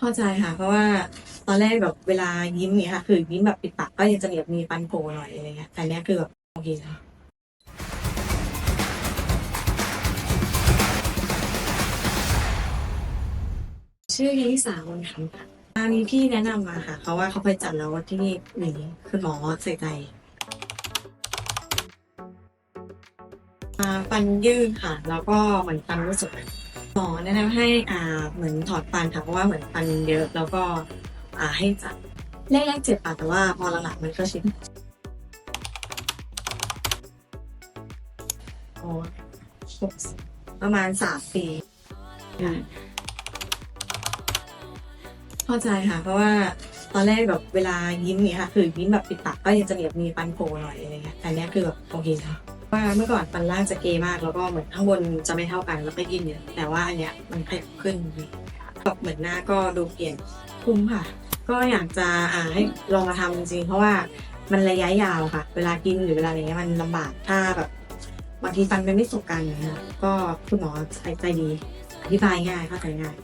เข้าใจค่ะ เพราะว่าตอนแรกแบบเวลายิ้มเนี่ยค่ะ คือยิ้มแบบปิดปากก็ยังจะมีแบบมีฟันโผล่หน่อยอะไรเงี้ยแต่เนี้ยคือแบบโอเคค่ะชื่อยิสาวนคำค่ะอันนี้พี่แนะนำมาค่ะเขาว่าเขาไปจัดแล้วว่าที่นี่หนีคือหมอใส่ใจอ่าฟันยืดค่ะ แล้วก็เหมือนฟันรู้สึก หมอแนะนำให้อ่าเหมือนถอดฟันค่ะเพราะว่าเหมือนฟันเยอะแล้วก็อ่าให้จัดแรกๆเจ็บปากแต่ว่าพอหลังๆมันก็ชินโอ้ประมาณสามปีเข้าใจค่ะ เพราะว่าตอนแรกแบบเวลายิ้มเนี่ยค่ะ คือยิ้มแบบปิดปากก็ยังจะมีแบบมีฟันโผล่หน่อยอะไรเงี้ยแต่เนี้ยคือแบบโอเคค่ะ ว่าเมื่อก่อนฟันล่างจะเกยมาก แล้วก็เหมือนข้างบนจะไม่เท่ากันแล้วก็ยินเนี่ยแต่ว่าอันเนี้ยมันขยับขึ้นแบบเหมือนหน้าก็ดูเปลี่ยนคุ้มค่ะ ก็อยากจะอ่าให้ลองมาทำจริงเพราะว่ามันระยะยาวค่ะ เวลากินหรือเวลาอะไรเงี้ยมันลำบากถ้าแบบบางทีฟันมันไม่สบกันอย่างเงี้ยก็คุณหมอใจใจดีอธิบายง่ายเข้าใจง่าย